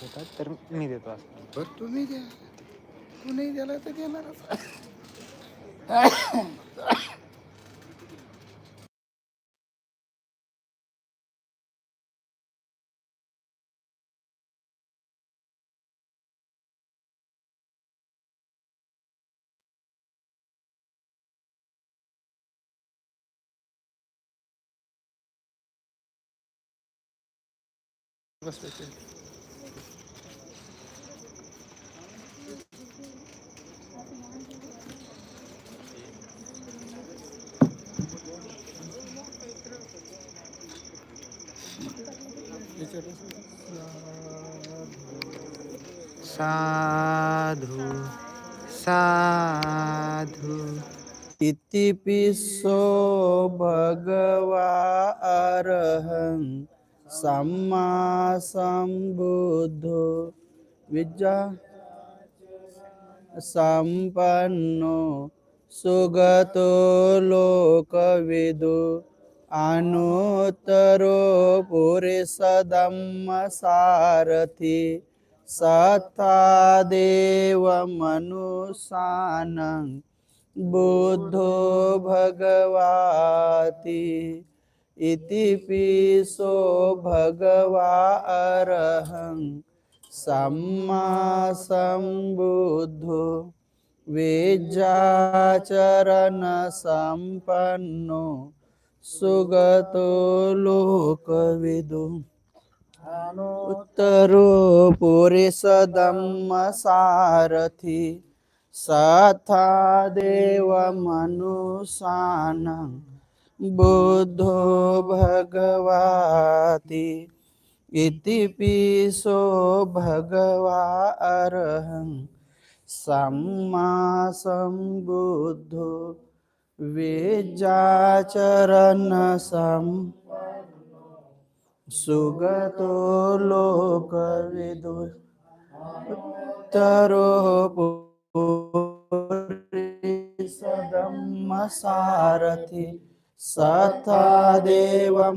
देतात तर मी देतो असं. बरं तुम्ही द्या. तू नाही द्याला तर देणारच. සාධු සාධු ඉතිපිස්සෝ භගවා අරහං සම්මා සම්බුද්ධෝ විජ්ජා සම්පන්නෝ සුගතෝ ලෝකවිදු අනුතරෝ පුරිස ධම්ම සාරති सत्ता देवमनुसानं बुद्धो भगवाति इति पीसो भगवा अरहं सम्मा सम्बुद्धो विद्याचरणसम्पन्नो सुगतो लोकविदुः। उत्तरो पुरुषदम्म सारथी सथा देवमनुसानं बुद्धो भगवाति। इति पिसो भगवा अरहं सम्मा सम्बुद्धो विद्याचरणसम् सुगतो लोकविदु उत्तरो पुरुषदम्मसारथि सथा देवमनुसानं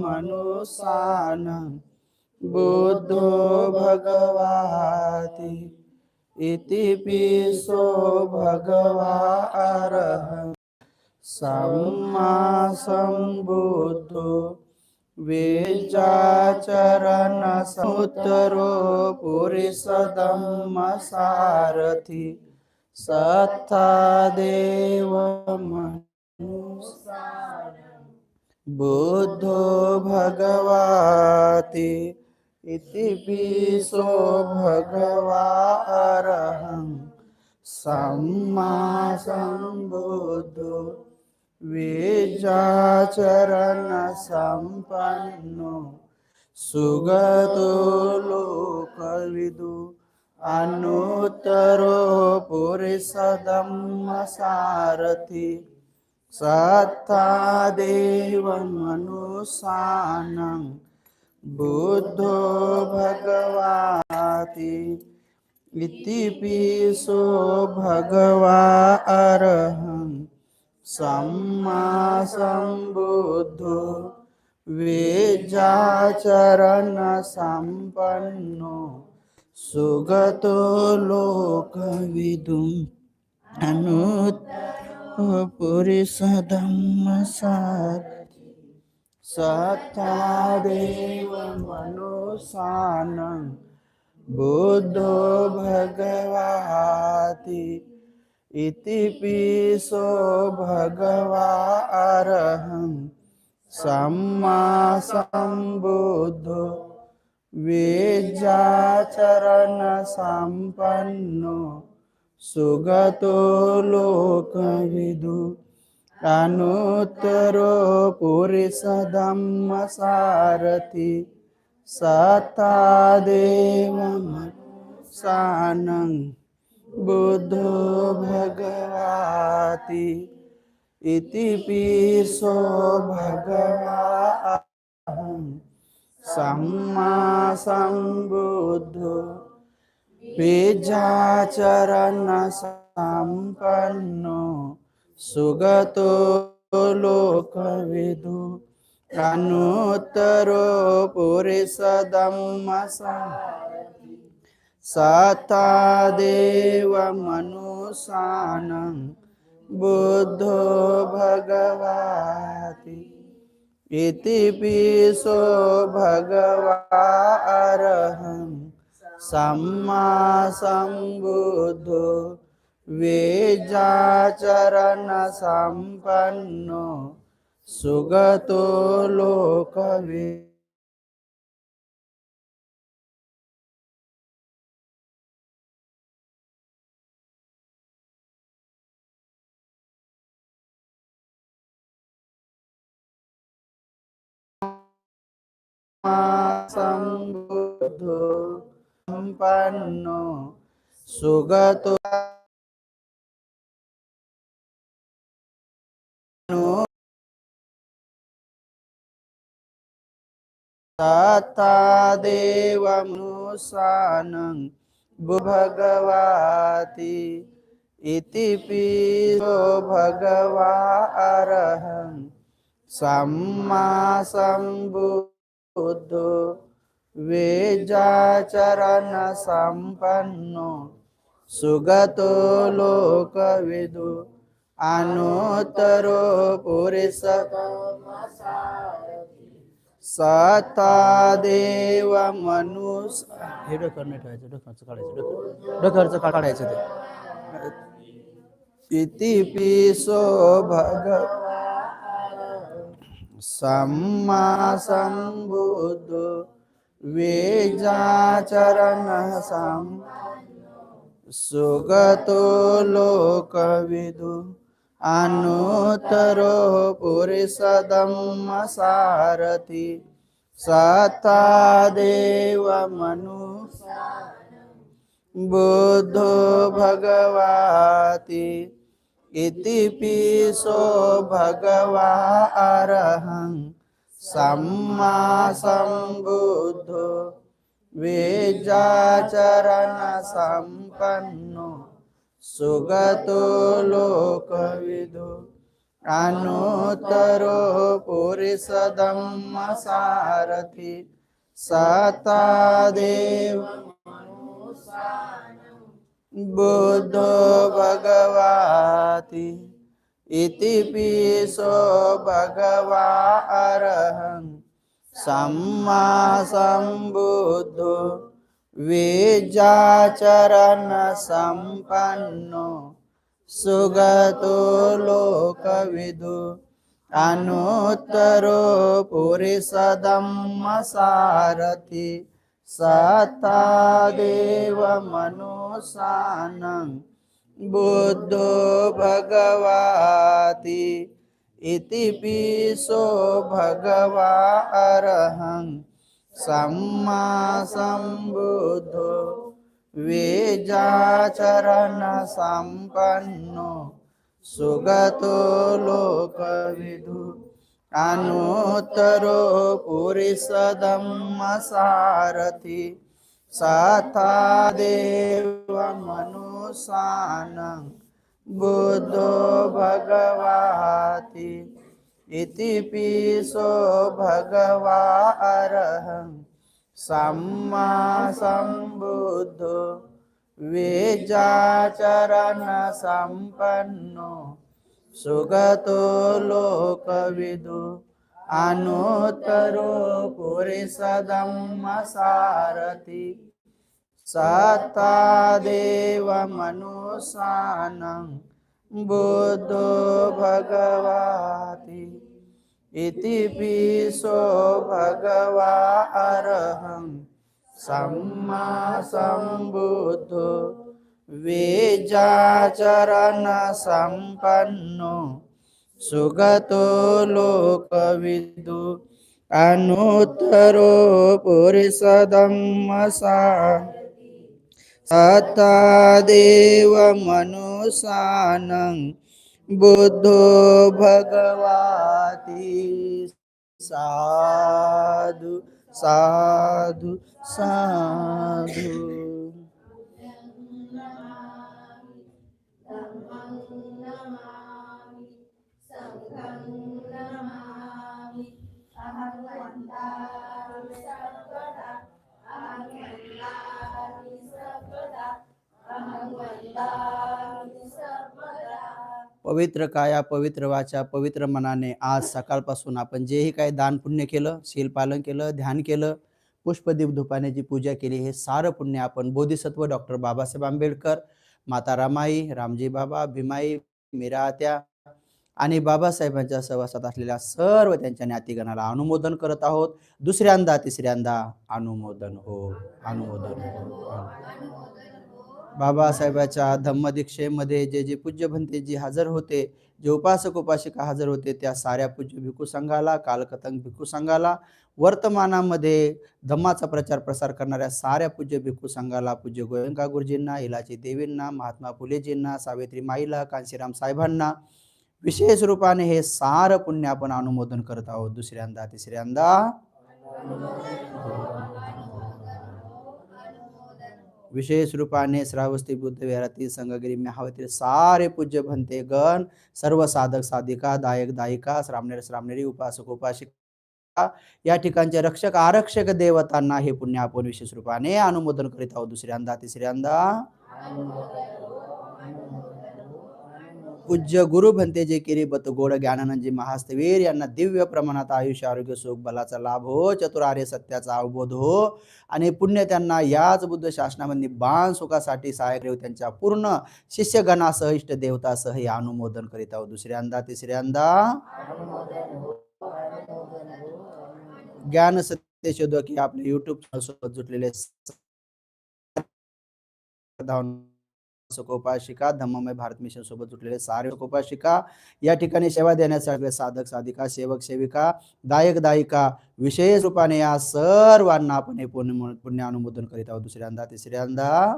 बुद्धो भगवाति इति पिसो भगवा अरहं सम्मा सम्बुद्धो वेजाचरण समुत्तरो पुरुषदम्म सारथी। सत्था देव बुद्धो भगवाति इति पिसो भगवा अरहं सम्मा सम्बुद्धो वेजाचरणसम्पन्नो सुगतो लोकविदु अनुत्तरो पुरुषदम्म सारथि सत्ता देवमनुसानं बुद्धो भगवाति इति पिसो भगवा अरहं सम्मा सम्बुद्धो वेजाचरणसम्पन्नो सुगतो लोकविदुम् अनुत्तरो पुरुषधम्मसार सत्ता देवमनुसानं बुद्धो भगवाति। इति पिसो भगवा अरहं सम्मा सम्बुद्धो वेजाचरणसम्पन्नो सुगतो लोकविदु अनुत्तरो पुरुषधम्मसारथि सत्ता බුද්ධෝ භගවාති ඉතිපිසෝ භගවා සම්මා සම්බුද්ධෝ පේජාචරණ සම්පන්නෝ සුගතෝ ලෝකවිදු අනුත්තරෝ පුරිස ධම්මසං සතා දේව මනුසානං බුද්ධෝ භගවාති ඉතිපිසෝ භගවා අරහං සම්මා සම්බුද්ධෝ වේජාචරණ සම්පන්නෝ සුගතෝ ලෝකවේ सम्बुद्धो सम्पन्नो सुगतो तथा देवमनुष्यानं भगवाति इति पिरो भगवा अरहं सम्मा सम्बुद्धो वेजाचरणसम्पन्नो सुगतो लोकविदु पुरुष सता देव मनुष हे डोक्यावर नाही ठेवायचं डोक्याचं काढायचं डोक्या काढायचं ते? इति पिसो भग සම්මා සම්බුදු වේජාචරණ සම්පන්නෝ සුගතෝ ලෝකවිදු අනුතරෝ පුරිස ධම්මසාරති සතා දේව මනුසා බුද්ධෝ භගවාති पिसो भगवा अरहं सम्मा सम्बुद्धो वेजाचरणसम्पन्नो सुगतो लोकविदो अनुतरो पुरुषदम्मसारथि सता देव बुद्धो හෝති ඉතිපිසෝ භගවා අරහං. සම්මා සම්බුද්ධ. වේජාචරණ සම්පන්නෝ. සුගතෝ ලෝකවිදු. අනුත්තරෝ පුරිස ධම්මසාරති. සතා දේව මනුසානං. बुद्धो भगवाति। इति पीसो भगवा अरहं सम्मा सम्बुद्धो वेजाचरणसम्पन्नो। सुगतो लोकविदु। अनुत्तरो සතා දේව මනුසානං බුද්ධෝ භගවාති. ඉතිපිසෝ භගවා අරහං සම්මා සම්බුද්ධෝ වේජාචරණ සම්පන්නෝ සුගතෝ ලෝකවිදු අනුතරෝ පුරිස ධම්මසාරති සතා දේව මනුසානං බුද්ධෝ භගවාති ඉතිපිසෝ භගවා අරහං සම්මා සම්බුද්ධෝ වේජාචරණ සම්පන්නෝ सुगतो लोकविदु अनुत्तरो पुरुषदम्मसा सता देवमनुष्यानं बुद्धो भगवाति साधु साधु साधु। पवित्र काया पवित्र वाचा पवित्र मनाने आज सकाळपासून आपण जेही काही दान पुण्य केलं शीलपालन केलं ध्यान केलं पुष्पदीप धुपाण्याची पूजा केली हे सारं पुण्य आपण बोधिसत्व डॉक्टर बाबासाहेब आंबेडकर माता रमाई रामजी बाबा भीमाई मिरात्या आणि बाबासाहेबांच्या सहवासात असलेल्या सर्व त्यांच्या ज्ञातिगणाला अनुमोदन करत आहोत. दुसऱ्यांदा तिसऱ्यांदा अनुमोदन हो अनुमोदन हो. हो. बाबासाहेबाच्या धम्मदीक्षेमध्ये जे जे पूज्यभंतेजी हजर होते जे उपासक उपासिका हजर होते त्या साऱ्या पूज्य भिक्खू संघाला कालकतंग भिक्खू संघाला वर्तमानामध्ये धम्माचा प्रचार प्रसार करणाऱ्या साऱ्या पूज्य भिक्खू संघाला पूज्य गोयंका गुरुजींना इलाची देवींना महात्मा फुलेजींना सावित्री माईला कांशीराम साहेबांना विशेष रूपाने हे सारं पुण्य आपण अनुमोदन करत आहोत. दुसऱ्यांदा तिसऱ्यांदा. विशेष रूपाने श्रावस्ती बुद्ध विहारातील संगगिरी मेहावतील सारे पूज्य भंते गण सर्व साधक साधिका दायक दायिका श्रामनेर श्रामनेरी उपासक उपासिका या ठिकाणचे रक्षक आरक्षक देवतांना हे पुण्य आपण विशेष रूपाने अनुमोदन करीत आहोत. दुसऱ्यांदा तिसऱ्यांदा. पूज्य गुरु भंते जे केरी बत गोड ज्ञानानंदजी महास्तवीर यांना दिव्य प्रमाणात आयुष्य आरोग्य सुख बलाचा लाभ हो चतुरार्य सत्याचा अवबोध हो आणि पुण्य त्यांना याच बुद्ध शासनामध्ये बाण सुखासाठी सहाय्य देव त्यांच्या पूर्ण शिष्यगणासह इष्ट देवतासह हे अनुमोदन करीत आहोत दुसऱ्यांदा तिसऱ्यांदा ज्ञान सत्य शोधक हे आपले युट्यूब सोबत जुटलेले उपासिका धम्ममय भारत मिशन सोबत जुटलेले सारे उपासिका या ठिकाणी सेवा देण्यासाठी साधक साधिका सेवक सेविका दायक दायिका विशेष रूपाने या सर्वांना आपण हे पुण्य पुण्य अनुमोदन करीत आहोत. दुसऱ्यांदा तिसऱ्यांदा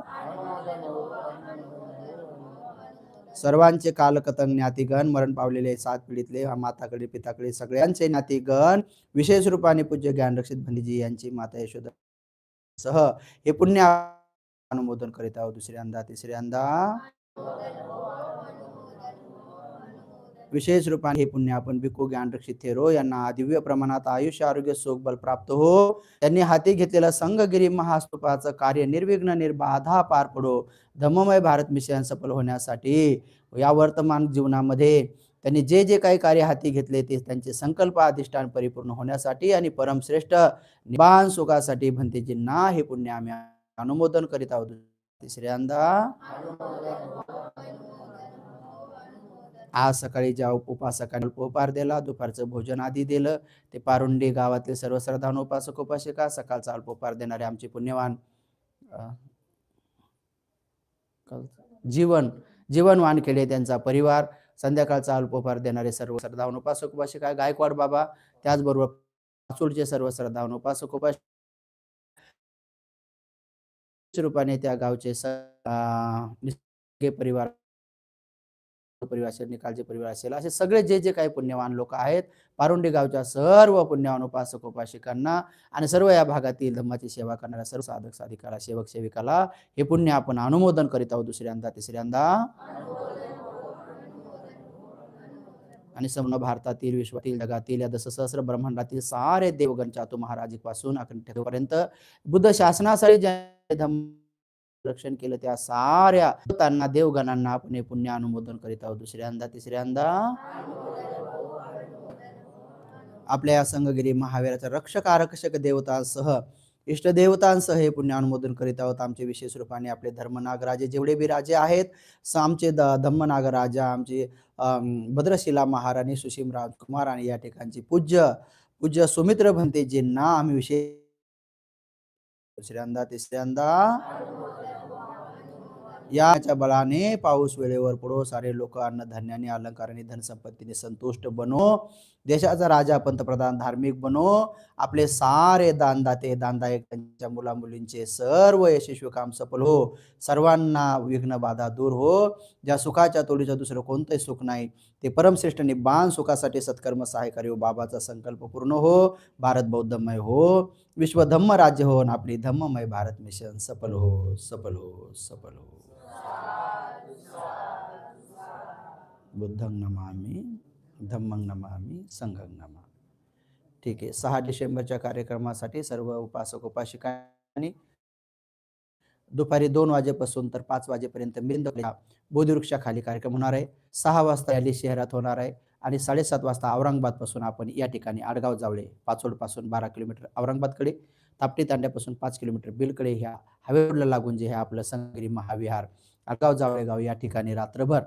सर्वांचे कालकतंग ज्ञातीगण मरण पावलेले सात पिढीतले माताकडे पिताकडे सगळ्यांचे ज्ञातीगण विशेष रूपाने पूज्य ज्ञानरक्षित भंडीजी यांची माता यशोदा सह हे पुण्य अनुमोदन करीत आहोत. दुसऱ्यांदा तिसऱ्यांदा विशेष रूपाने हे पुण्य आपण भिकू ज्ञानरक्षित थेरो यांना दिव्य प्रमाणात आयुष्य आरोग्य सुख बल प्राप्त हो. त्यांनी हाती घेतलेलं संघगिरी महास्तूपाचं कार्य निर्विघ्न निर्बाधा पार पडो. धम्ममय भारत मिशन सफल होण्यासाठी या वर्तमान जीवनामध्ये त्यांनी जे जे काही कार्य हाती घेतले ते त्यांचे संकल्प अधिष्ठान परिपूर्ण होण्यासाठी आणि परमश्रेष्ठ निबान सुखासाठी भंतेजींना हे पुण्य आम्ही अनुमोदन करीत आहोत. तिसऱ्यांदा आज सकाळी ज्या उपासकाने उपहार दिला दुपारचं भोजन आधी दिलं ते पारुंडी गावातले सर्व श्रद्धान उपासक उपासिका सकाळचा अल्पोपहार देणारे आमचे पुण्यवान जीवन जीवन जीवनवान केले त्यांचा परिवार संध्याकाळचा अल्पोपहार देणारे सर्व श्रद्धावन उपासक उपासिका गायकवाड बाबा त्याचबरोबर पाचूरचे सर्व श्रद्धावन उपासक उपासिका रूपाने त्या गावचे निसर्गे परिवार परिवार असेल निकालचे परिवार असेल असे सगळे जे जे काही पुण्यवान लोक आहेत पारुंडी गावच्या सर्व पुण्यवान उपासक उपासिकांना आणि सर्व या भागातील धम्माची सेवा करणाऱ्या सर्व साधक साधिकाला सेवक सेविकाला हे पुण्य आपण अनुमोदन करीत आहोत दुसऱ्यांदा तिसऱ्यांदा. आणि संपूर्ण भारतातील विश्वातील जगातील या दशसहस्र ब्रह्मांडातील सारे देवगण चातु महाराजीपासून अखंड बुद्ध शासनासाठी ज्या रक्षण केलं. त्या साऱ्या त्यांना देवगणांना आपण हे पुण्य अनुमोदन करीत आहोत. दुसऱ्यांदा तिसऱ्यांदा. आपल्या या संघगिरी महावीराचा रक्षक आरक्षक देवतांसह इष्टदेवतांसह हे पुण्य अनुमोदन करीत आहोत. आमचे विशेष रूपाने आपले धर्मनागराजे जेवढे बी राजे आहेत आमचे द धम्मनागराजा आमचे भद्रशिला महाराणी सुशीम राजकुमार आणि या ठिकाणची पूज्य पूज्य सुमित्र भंतेजींना आम्ही विशेष दुसऱ्यांदा तिसऱ्यांदा याच्या बळाने पाऊस वेळेवर पडो. सारे लोक अन्नधान्याने अलंकाराने धनसंपत्तीने संतुष्ट बनो. देशाचा राजा पंतप्रधान धार्मिक बनो आपले सारे दानदाते दानदायक त्यांच्या मुला मुलींचे सर्व यशस्वी काम सफल हो. सर्वांना विघ्न बाधा दूर हो. ज्या सुखाच्या तोडीचं दुसरं कोणतंही सुख नाही ते परमश्रेष्ठ निबान सुखासाठी सत्कर्म सहायकारी हो बाबाचा संकल्प पूर्ण हो. भारत बौद्धमय हो. विश्व धम्म राज्य हो आणि आपली धम्ममय भारत मिशन सफल हो सफल हो सफल हो. बुद्धं नमामि. धम्मंग नमामी संघंग नमा ठीक आहे. सहा डिसेंबरच्या कार्यक्रमासाठी सर्व उपासक उपासिकांनी दुपारी दोन वाजेपासून तर पाच वाजेपर्यंत मिरिंद बोधिवृक्षाखाली कार्यक्रम होणार आहे. सहा वाजता रॅली शहरात होणार आहे आणि साडेसात वाजता औरंगाबादपासून आपण या ठिकाणी आडगाव जावळे पाचोडपासून बारा किलोमीटर औरंगाबादकडे तापटी तांड्यापासून पाच किलोमीटर बिलकडे ह्या हवेला लागून जे हे आपलं संगरी महाविहार आडगाव जावळेगाव या ठिकाणी रात्रभर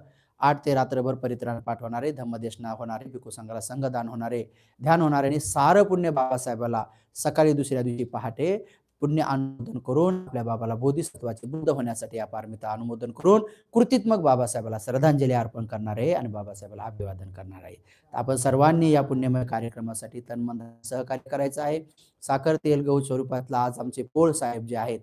आठ ते रात्रभर परित्राण पाठ होणारे धम्मदेशना होणारे भिकू संघाला संघदान होणारे ध्यान होणारे आणि सारं पुण्य बाबासाहेबाला सकाळी दुसऱ्या दिवशी पहाटे पुण्य अनुमोदन करून आपल्या बाबाला बोधिसत्वाचे बुद्ध होण्यासाठी या पारमिता अनुमोदन करून कृतीत्मक बाबासाहेबाला श्रद्धांजली अर्पण करणार आहे आणि बाबासाहेबाला अभिवादन करणार. आहे तर आपण सर्वांनी या पुण्यमय कार्यक्रमासाठी तन्मन सहकार्य करायचं आहे. साखर तेल गहू स्वरूपातला आज आमचे पोळ साहेब जे आहेत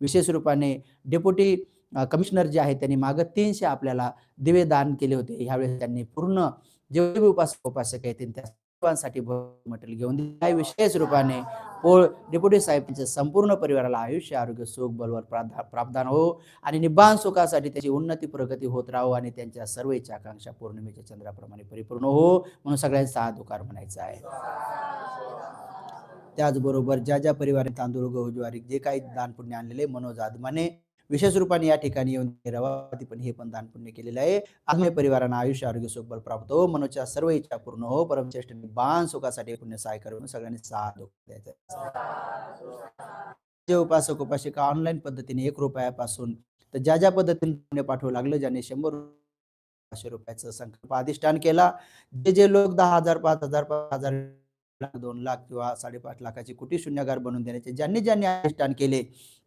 विशेष रूपाने डेप्युटी कमिशनर जे आहेत त्यांनी मागं तीनशे आपल्याला दिवे दान केले होते. ह्यावेळेस त्यांनी पूर्ण जेवढे उपासक उपासक आहेत त्या सर्वांसाठी मटेरियल घेऊन दिले. विशेष रूपाने पोळ डेप्युटी साहेबांच्या संपूर्ण परिवाराला आयुष्य आरोग्य सुख बलवर प्राधा- प्राप्तदान हो आणि निबान सुखासाठी त्याची उन्नती प्रगती होत राहो आणि त्यांच्या सर्व इच्छा आकांक्षा पौर्णिमेच्या चंद्राप्रमाणे परिपूर्ण हो. म्हणून सगळ्यांचा दुकार म्हणायचा आहे. त्याचबरोबर ज्या ज्या परिवाराने तांदूळ गहू ज्वारी जे काही दान पुण्य आणलेले मनोज आदमाने विशेष रूपाने या ठिकाणी येऊन रवाती पण हे पण दान पुण्य केलेलं आहे. आत्मय परिवारांना आयुष्य आरोग्य सुख प्राप्त हो. मनोच्या सर्व इच्छा पूर्ण हो. परमश्रेष्ठ बाण सुखासाठी पुण्य सहाय करून सगळ्यांनी साथ द्यायचं जे उपासक उपासिका ऑनलाईन पद्धतीने एक रुपयापासून तर ज्या ज्या पद्धतीने पुण्य पाठवू लागलं ज्याने शंभर पाचशे रुपयाचं संकल्प अधिष्ठान केला. जे जे लोक दहा हजार पाच हजार पाच हजार दोन लाख किंवा साडेपाच लाखाची कुटी शून्यगार बनवून देण्याचे ज्यांनी ज्यांनी अधिष्ठान केले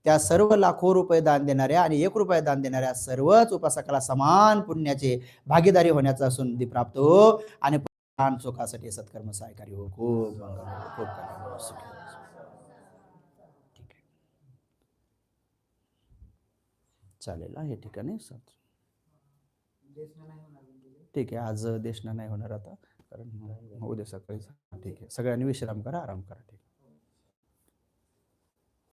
त्या सर्व लाखो रुपये दान देणाऱ्या आणि एक रुपये दान देणाऱ्या सर्वच उपासकाला समान पुण्याचे भागीदारी होण्याचा संधी प्राप्त हो आणि प्राण सुखासाठी सत्कर्म सहायकारी हो. खूप खूप चालेल हे या ठिकाणी ठीक आहे आज देशना नाही होणार आता. कारण उद्या सकाळी. ठीक आहे. सगळ्यांनी विश्राम करा आराम करा. ठीक आहे.